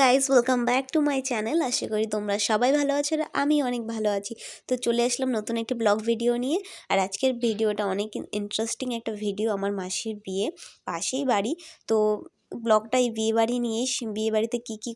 Guys welcome back to my channel আশা করি তোমরা সবাই ভালো আছো আর আমি অনেক ভালো আছি। তো চলে আসলাম নতুন একটি ব্লগ ভিডিও নিয়ে। আর আজকের ভিডিওটা অনেক ইন্টারেস্টিং একটা ভিডিও আমার মাসির বিয়ে, পাশেই বাড়ি। তো ব্লগটা এই বিয়ে বাড়ি নিয়ে বিয়ে বাড়িতে কী কী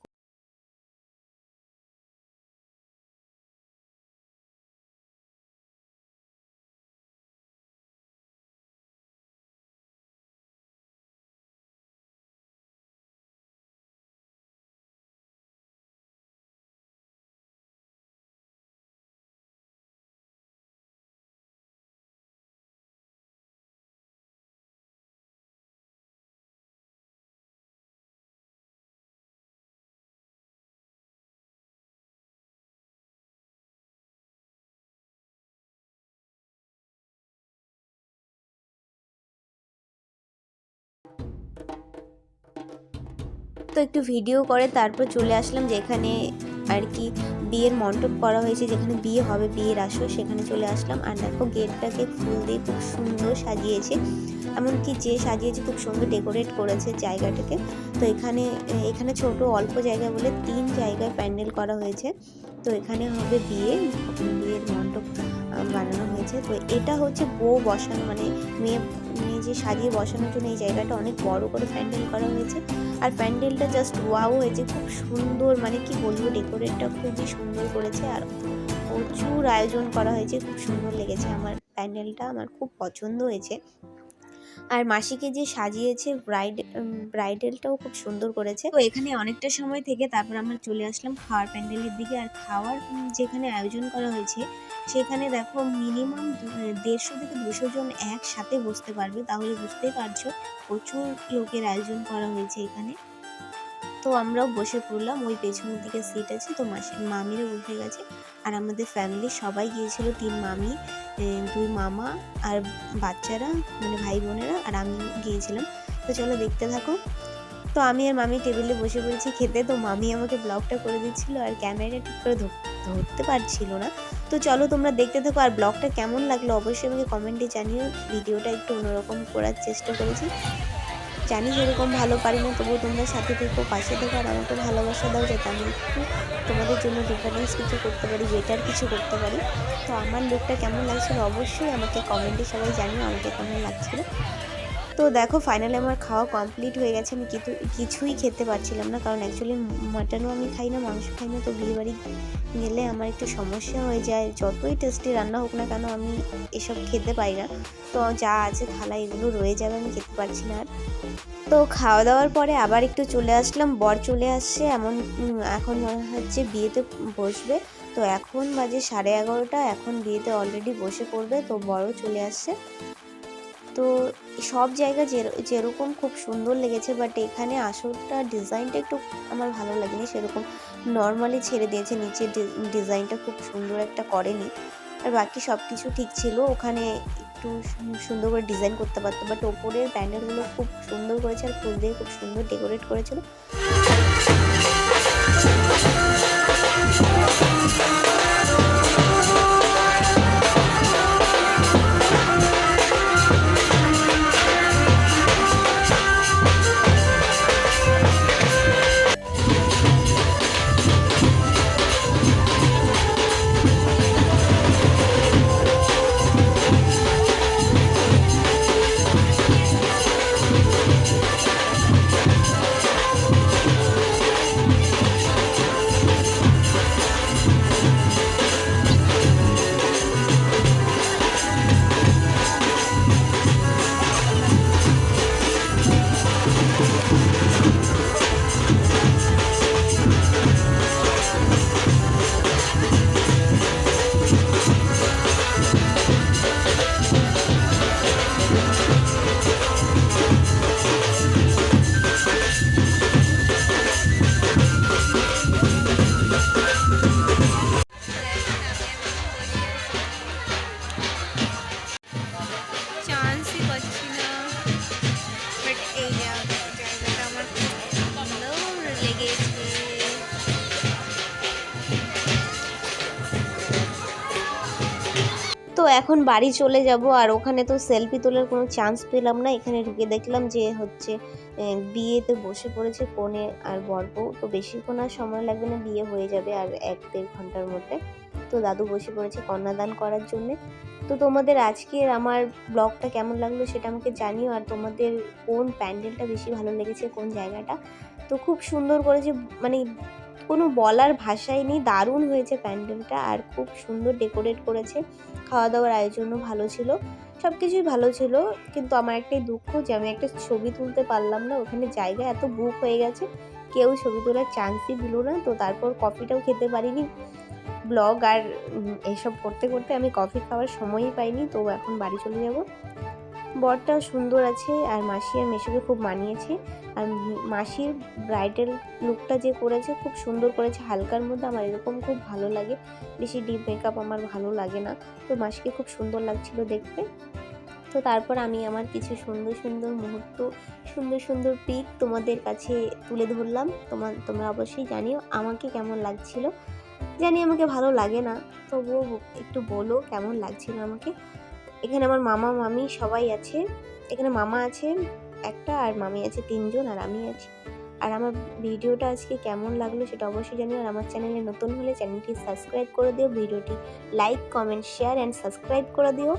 তো একটু ভিডিও করে, তারপর চলে আসলাম যেখানে আর কি বিয়ের মণ্ডপ করা হয়েছে, যেখানে বিয়ে হবে, বিয়ের আসো সেখানে চলে আসলাম। আর দেখো গেটটাকে ফুল দিয়ে খুব সুন্দর সাজিয়েছে। এমনকি যে সাজিয়েছে খুব সুন্দর ডেকোরেট করেছে জায়গাটাকে। তো এখানে এখানে ছোট অল্প জায়গা বলে তিন জায়গায় প্যান্ডেল করা হয়েছে। তো এখানে হবে বিয়ে, বিয়ের মণ্ডপ বানানো হয়েছে। তো এটা হচ্ছে বউ বসানো মানে মেয়ে মেয়ে যে সাজিয়ে বসানোর জন্য এই জায়গাটা অনেক বড় করে প্যান্ডেল করা হয়েছে। আর প্যান্ডেলটা জাস্ট ওয়াও হয়েছে খুব সুন্দর মানে কি বলব, ডেকোরেটটা খুবই সুন্দর করেছে আর প্রচুর আয়োজন করা হয়েছে। খুব সুন্দর লেগেছে আমার প্যান্ডেলটা, আমার খুব পছন্দ হয়েছে। আর মাসিকে যে সাজিয়েছে ব্রাইড ব্রাইডেলটাও খুব সুন্দর করেছে। তো এখানে অনেকটা সময় থেকে তারপর আমরা চলে আসলাম খাওয়ার প্যান্ডেলের দিকে। আর খাওয়ার যেখানে আয়োজন করা হয়েছে, সেখানে দেখো মিনিমাম দেড়শো থেকে দুশো জন একসাথে বসতে পারবে। তাহলে বুঝতেই পারছ, প্রচুর লোকের আয়োজন করা হয়েছে এখানে। তো আমরাও বসে পড়লাম। ওই পেছনের দিকে সিট আছে, তো মাসি মামিরও বসে গেছে। আর আমাদের ফ্যামিলির সবাই গিয়েছিল, তিন মামি দুই মামা আর বাচ্চারা মানে ভাই বোনেরা, আর আমি গিয়েছিলাম। তো চলো দেখতে থাকো। তো আমি আর মামি টেবিলে বসে পড়েছি খেতে, তো মামি আমাকে ব্লগটা করে দিচ্ছিল আর ক্যামেরাটা ঠিক করে ধরতে পারছিল না। তো চলো তোমরা দেখতে থাকো আর ব্লগটা কেমন লাগল, অবশ্যই আমাকে কমেন্টে জানিও। ভিডিওটা একটু অন্যরকম করার চেষ্টা করেছি। জানি যেরকম ভালো পারি না, তবুও তোমরা সাথে থেকো, পাশে থেকো, আর আমাকে ভালোবাসা দাও যাতে আমি একটু তোমাদের জন্য ডিফারেন্স কিছু করতে পারি বেটার কিছু করতে পারি। তো আমার লুকটা কেমন লাগছিল? অবশ্যই আমাকে কমেন্টে সবাই জানিও, আমাকে কেমন লাগছিল। তো দেখো ফাইনালি আমার খাওয়া কমপ্লিট হয়ে গেছে। আমি কিছু কিছুই খেতে পারছিলাম না, কারণ অ্যাকচুয়ালি মাটনও আমি খাই না, মাংস খাই না। তো বিয়েবাড়ি গেলে আমার একটু সমস্যা হয়ে যায়। যতই টেস্টি রান্না হোক না কেন, আমি এসব খেতে পাই না। তো যা আছে, থালা এগুলো রয়ে যাবে, আমি খেতে পারছি না আর। তো খাওয়া দাওয়ার পরে আবার একটু চলে আসলাম। বর চলে আসছে, এমন এখন মনে হচ্ছে বিয়েতে বসবে। তো এখন বাজে সাড়ে এগারোটা, এখন বিয়েতে অলরেডি বসে পড়বে। তো বড় চলে আসছে। তো সব জায়গা যেরকম খুব সুন্দর লেগেছে বাট এখানে আসলটা ডিজাইনটা একটু আমার ভালো লাগেনি, সেরকম নর্মালি ছেড়ে দিয়েছে নিচের ডিজাইনটা খুব সুন্দর একটা করেনি। আর বাকি সব কিছু ঠিক ছিল, ওখানে একটু সুন্দর করে ডিজাইন করতে পারতো বাট ওপরের প্যান্ডেলগুলো খুব সুন্দর করেছে, আর ফুল দিয়ে খুব সুন্দর ডেকোরেট করেছিল। এখন বাড়ি চলে যাব আর ওখানে তো সেলফি তোলার কোনো চান্স পেলাম না। এখানে ঢুকে দেখলাম যে হচ্ছে বিয়েতে বসে পড়েছে কনে আর বরবউ তো বেশিক্ষণ আর সময় লাগবে না, বিয়ে হয়ে যাবে আর এক দেড় ঘণ্টার মধ্যে। তো দাদু বসে পড়েছে কন্যাদান করার জন্যে। তো তোমাদের আজকের আমার ব্লগটা কেমন লাগল সেটা আমাকে জানিও। আর তোমাদের কোন প্যান্ডেলটা বেশি ভালো লেগেছে, কোন জায়গাটা? তো খুব সুন্দর করেছে মানে কোনো বলার ভাষাই নেই। দারুণ হয়েছে প্যান্ডেলটা আর খুব সুন্দর ডেকোরেট করেছে। খাওয়া দাওয়ার আয়োজনও ভালো ছিল। সব কিছুই ভালো ছিল। কিন্তু আমার একটাই দুঃখ যে আমি একটা ছবি তুলতে পারলাম না। ওখানে জায়গা এত বুক হয়ে গেছে। কেউ ছবি তোলার চান্সই দিল না। তো তারপর কফিটাও খেতে পারিনি। ব্লগ আর এসব করতে করতে আমি কফি খাওয়ার সময়ই পাইনি। তো এখন বাড়ি চলে যাব। বরটাও সুন্দর আছে আর মাসি আর মেশোকে খুব মানিয়েছে। আর মাসির ব্রাইডাল লুকটা যে করেছে, খুব সুন্দর করেছে। হালকার মধ্যে আমার এরকম খুব ভালো লাগে। বেশি ডিপ মেকআপ আমার ভালো লাগে না। তো মাসিকে খুব সুন্দর লাগছিল দেখতে। তো তারপর আমি আমার কিছু সুন্দর সুন্দর মুহূর্ত, সুন্দর সুন্দর পিক তোমাদের কাছে তুলে ধরলাম। তোমার তোমরা অবশ্যই জানিও আমাকে কেমন লাগছিল। জানি আমাকে ভালো লাগে না, তবুও একটু বলো কেমন লাগছিল আমাকে। এখানে আমার মামা, মামি সবাই আছে। এখানে মামা আছে, একটা আর মামি আছে, তিনজন আর আমি আছি। আর আমার ভিডিওটা আজকে কেমন লাগল সেটা অবশ্যই জানিও। আর আমার চ্যানেলে নতুন হলে চ্যানেলটি সাবস্ক্রাইব করে দিও। ভিডিওটি like, comment, share and subscribe করে দিও।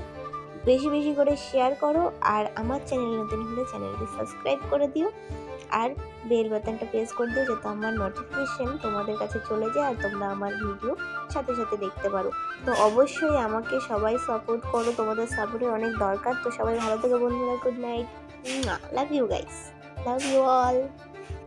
বেশি বেশি করে শেয়ার করো আর আমার চ্যানেল নতুন হলে চ্যানেলটি সাবস্ক্রাইব করে দিও। আর বেল বাটনটা প্রেস করে দিও যাতে আমার নোটিফিকেশন তোমাদের কাছে চলে যায় আর তোমরা আমার ভিডিও সাথে সাথে দেখতে পারো। তো অবশ্যই আমাকে সবাই সাপোর্ট করো, তোমাদের সাপোর্টের অনেক দরকার। তো সবাই ভালো থেকে বন্ধুরা good night love you guys love you all